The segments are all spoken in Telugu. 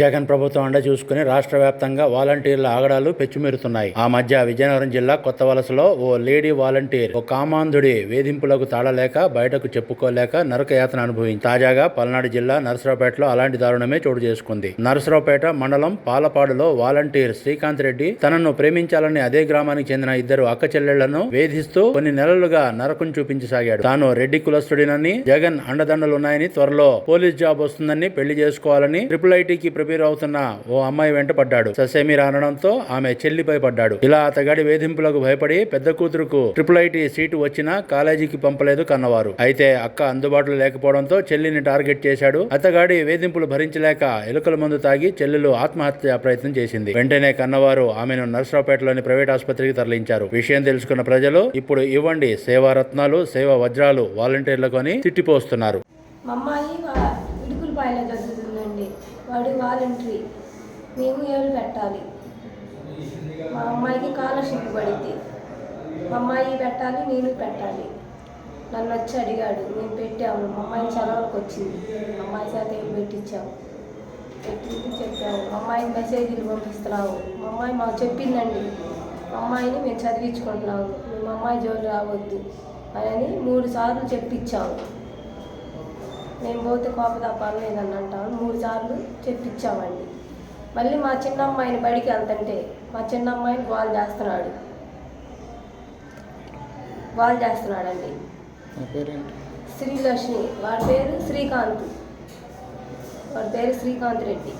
జగన్ ప్రభుత్వం అండ చూసుకుని రాష్ట్ర వ్యాప్తంగా వాలంటీర్ల ఆగడాలు పెచ్చుమెరుతున్నాయి. ఆ మధ్య విజయనగరం జిల్లా కొత్త వలసలో ఓ లేడీ వాలంటీర్ ఓ కామాంధుడి వేధింపులకు తాళలేక బయటకు చెప్పుకోలేక నరక యాతన అనుభవించి తాజాగా పల్నాడు జిల్లా నరసరావుపేటలో అలాంటి దారుణమే చోటు చేసుకుంది. నరసరావుపేట మండలం పాలపాడులో వాలంటీర్ శ్రీకాంత్ రెడ్డి తనను ప్రేమించాలని అదే గ్రామానికి చెందిన ఇద్దరు అక్క చెల్లెళ్ళను వేధిస్తూ కొన్ని నెలలుగా నరకం చూపించసాగాడు తాను రెడ్డి కులస్తుడినని జగన్ అండదండలున్నాయని త్వరలో పోలీస్ జాబ్ వస్తుందని పెళ్ళి చేసుకోవాలని ట్రిపుల్ ఐటీకి ప్రిపేర్ అవుతున్న ఓ అమ్మాయి వెంట పడ్డాడు. ససేమి అనడంతో ఆమె చెల్లిపై పడ్డాడు. ఇలా అతగాడి వేధింపులకు భయపడి పెద్ద కూతురుకు ట్రిపుల్ ఐటీ సీటు వచ్చినా కాలేజీకి పంపలేదు కన్నవారు. అయితే అక్క అందుబాటులో లేకపోవడంతో చెల్లిని టార్గెట్ చేశాడు. అతగాడి వేధింపులు భరించలేక ఎలుకల మందు తాగి చెల్లెలు ఆత్మహత్య ప్రయత్నం చేసింది. వెంటనే కన్నవారు ఆమెను నర్సరావుపేటలోని ప్రైవేట్ ఆసుపత్రికి తరలించారు. విషయం తెలుసుకున్న ప్రజలు ఇప్పుడు ఇవ్వండి సేవారత్నాలు సేవా వజ్రాలు వాలంటీర్లకు అని తిట్టిపోస్తున్నారు మా అమ్మాయి వా- ఇడుకులపాయలో చదువుతుందండి వాడు వాలంటరీ. మేము ఏళ్ళు పెట్టాలి. మా అమ్మాయికి స్కాలర్షిప్ పడింది మా అమ్మాయి పెట్టాలి నేను పెట్టాలి. నన్ను వచ్చి అడిగాడు. మేము పెట్టాము. మా అమ్మాయి చదవలకు వచ్చింది. మా అమ్మాయి చేత ఏం పెట్టించాము పెట్టింది చెప్పాము మా అమ్మాయికి మెసేజ్లు పంపిస్తున్నాము మా అమ్మాయి మాకు చెప్పిందండి. మా అమ్మాయిని మేము చదివించుకుంటున్నాము. మా అమ్మాయి జోలు రావద్దు అని మూడు సార్లు చెప్పించాము. మేము పోతే కోపదా పర్లేదని అంటాము మూడు సార్లు చెప్పించామండి. మళ్ళీ మా చిన్న అమ్మాయిని బడికి వెళ్తుంటే మా చిన్న అమ్మాయిని గోల్ చేస్తున్నాడు. గోల్ చేస్తున్నాడండి. శ్రీలక్ష్మి. వాడి పేరు శ్రీకాంత్. వాడి పేరు శ్రీకాంత్ రెడ్డి.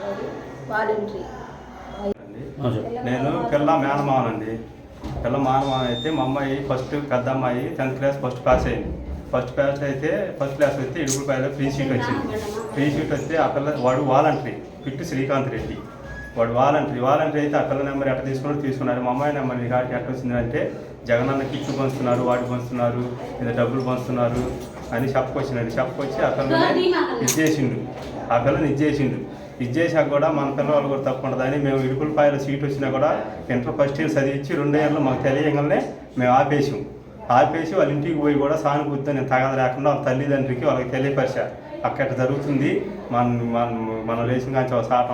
వాడు వాలంటరీ. నేను పిల్ల మేనమావనండి పిల్ల మేనమావ అయితే మా అమ్మాయి ఫస్ట్ పెద్ద అమ్మాయి టెన్త్ క్లాస్ ఫస్ట్ పాస్ అయింది. ఫస్ట్ క్లాస్ అయితే ఫస్ట్ క్లాస్ అయితే ఇడుగులపాయలో ఫ్రీ సీట్ వచ్చింది. ఫ్రీ సీట్ వస్తే ఆ పిల్ల వాడు వాలంటరీ పిట్టు శ్రీకాంత్ రెడ్డి. వాడు వాలంటరీ వాలంటరీ అయితే ఆ పిల్ల నెంబర్ ఎట్ట తీసుకున్నాడు తీసుకున్నారు. మా అమ్మాయి నెంబర్ నీ కాడికి ఎట్ట వచ్చిందంటే జగనన్న కిట్లు పంచుతున్నారు వాటి పంచుతున్నారు లేదా డబ్బులు పంచుతున్నారు అని చెప్పుకొచ్చినండి చెప్పుకొచ్చి ఆ పిల్లని ఇచ్చేసిండు. ఆ పిల్లని ఇచ్చేసిండు. ఇచ్చేసాక కూడా మన పిల్లవాళ్ళు కూడా తప్పు ఉండదని మేము ఇడుపులపాయల సీట్ వచ్చినా కూడా ఇంటర్ ఫస్ట్ ఇయర్ చదివించి రెండో ఇయర్లో మాకు తెలియగానే మేము ఆపేసాం. ఆపేసి వాళ్ళ ఇంటికి పోయి కూడా సానుభూతితో నేను తగద లేకుండా వాళ్ళ తల్లిదండ్రికి వాళ్ళకి తెలియపరిచారు అక్కడ జరుగుతుంది. మన మన మనం లేచిన కానీ ఒక సాట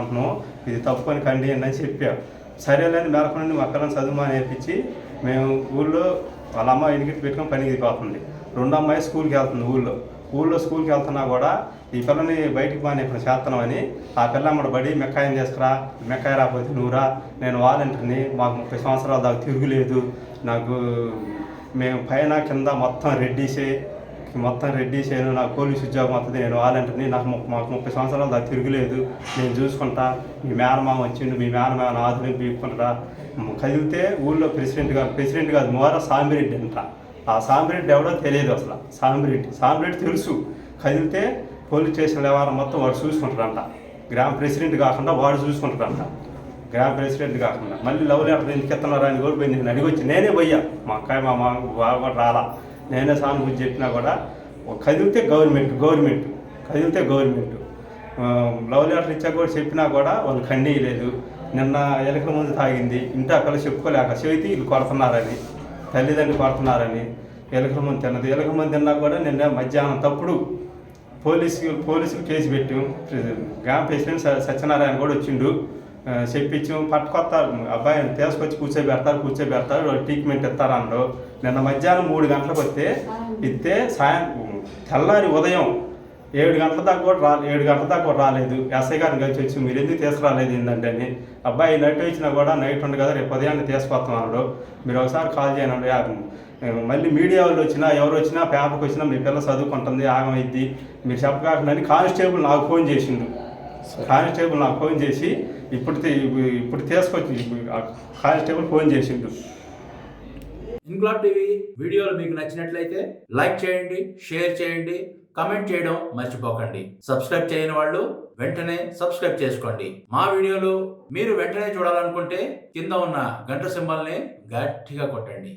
ఇది తప్పుకొని కండి అని చెప్పారు సరేలేని మేరకు నుండి మా చదువు నేర్పించి మేము ఊళ్ళో వాళ్ళ అమ్మ ఇంటికి పెట్టుకొని పనికి పోతుంది రెండు అమ్మాయి స్కూల్కి వెళ్తుంది ఊళ్ళో. ఊళ్ళో స్కూల్కి వెళ్తున్నా కూడా ఈ పిల్లని బయటికి బాగా ఇప్పుడు చేస్తున్నామని ఆ పిల్ల అమ్మడు బడి మెక్కాయం చేసుకురా మెక్కాయ రాకపోతే నువ్వురా నేను వాలంటీర్ని మాకు ముప్పై సంవత్సరాల దాకా తిరుగులేదు నాకు మేము పైన కింద మొత్తం రెడ్డిసే మొత్తం రెడ్డిసేను నాకు పోలీస్ ఉద్యోగం వస్తుంది నేను వాలంటీర్ని నాకు ము- మాకు ముప్పై సంవత్సరాలు దాకా తిరుగులేదు నేను చూసుకుంటా మీ మేనమామ వచ్చిండు మీ మేనమామ ఆధునిక పీక్కుంటారా కదిలితే ఊళ్ళో ప్రెసిడెంట్ గారు ప్రెసిడెంట్ కాదు మోర సాంబిరెడ్డి అంట ఆ సాంబిరెడ్డి ఎవడో తెలియదు అసలు సాంబిరెడ్డి సాంబిరెడ్డి తెలుసు కదిలితే పోలీస్ స్టేషన్ వ్యవహారం మొత్తం వాడు చూసుకుంటారంట గ్రామ ప్రెసిడెంట్ కాకుండా వాడు చూసుకుంటారంట గ్రామ ప్రెసిడెంట్ కాకుండా. మళ్ళీ లవ్ లెటర్ ఎందుకు ఎత్తున్నారా అని కూడా నేను అడిగి వచ్చి నేనే పోయా మా అక్కాయి మా మా కూడా రాలా. నేనే సానుభూతి చెప్పినా కూడా కదిలితే గవర్నమెంట్ గవర్నమెంట్ కదిలితే గవర్నమెంట్. లవ్ లెటర్ ఇచ్చా కూడా చెప్పినా కూడా వాళ్ళు ఖండీయలేదు నిన్న ఎలకల ముందు తాగింది. ఇంటి అక్కడ చెప్పుకోలేక చెబితే వీళ్ళు కొడుతున్నారని తల్లిదండ్రులు కొడుతున్నారని ఎలకల ముందు తిన్నది. ఎలకల ముందు తిన్నా కూడా నిన్న మధ్యాహ్నం తప్పుడు పోలీసు పోలీసులు కేసు పెట్టాం. గ్రామ ప్రెసిడెంట్ స- సత్యనారాయణ కూడా వచ్చిండు. చెప్పించాం పట్టుకొస్తారు అబ్బాయిని తీసుకొచ్చి కూర్చోబెడతారు కూర్చోబెడతారు ట్రీట్మెంట్ ఇస్తారు అన్నారు నిన్న మధ్యాహ్నం మూడు గంటలకు వస్తే ఇస్తే సాయం తెల్లారి ఉదయం ఏడు గంటల దాకా కూడా రా ఏడు గంటల దాకా కూడా రాలేదు. ఎస్ఐ గారిని కలిసి వచ్చి మీరు ఎందుకు తీసుకురాలేదు ఏంటంటే అని? అబ్బాయి నైట్ వచ్చినా కూడా నైట్ ఉంది కదా రేపు ఉదయాన్నే తీసుకొస్తున్నాడు మీరు ఒకసారి కాల్ చేయనండి మళ్ళీ మీడియా వాళ్ళు వచ్చినా ఎవరు వచ్చినా పేపర్కి వచ్చినా మీ పిల్ల చదువుకుంటుంది ఆగమైద్ది మీరు చెప్పకాకుండా అని కానిస్టేబుల్ నాకు ఫోన్ చేసిండు. కానిస్టేబుల్ నాకు ఫోన్ చేసి ఇప్పుడు ఇప్పుడు తీసుకొచ్చి కానిస్టేబుల్ ఫోన్ చేసిండు. ఇంక్లాబ్ టీవీ వీడియోలు మీకు నచ్చినట్లయితే లైక్ చేయండి షేర్ చేయండి కమెంట్ చేయడం మర్చిపోకండి. సబ్స్క్రైబ్ చేయని వాళ్ళు వెంటనే సబ్స్క్రైబ్ చేసుకోండి. మా వీడియోలు మీరు వెంటనే చూడాలనుకుంటే కింద ఉన్న గంట సింబల్ని గట్టిగా కొట్టండి.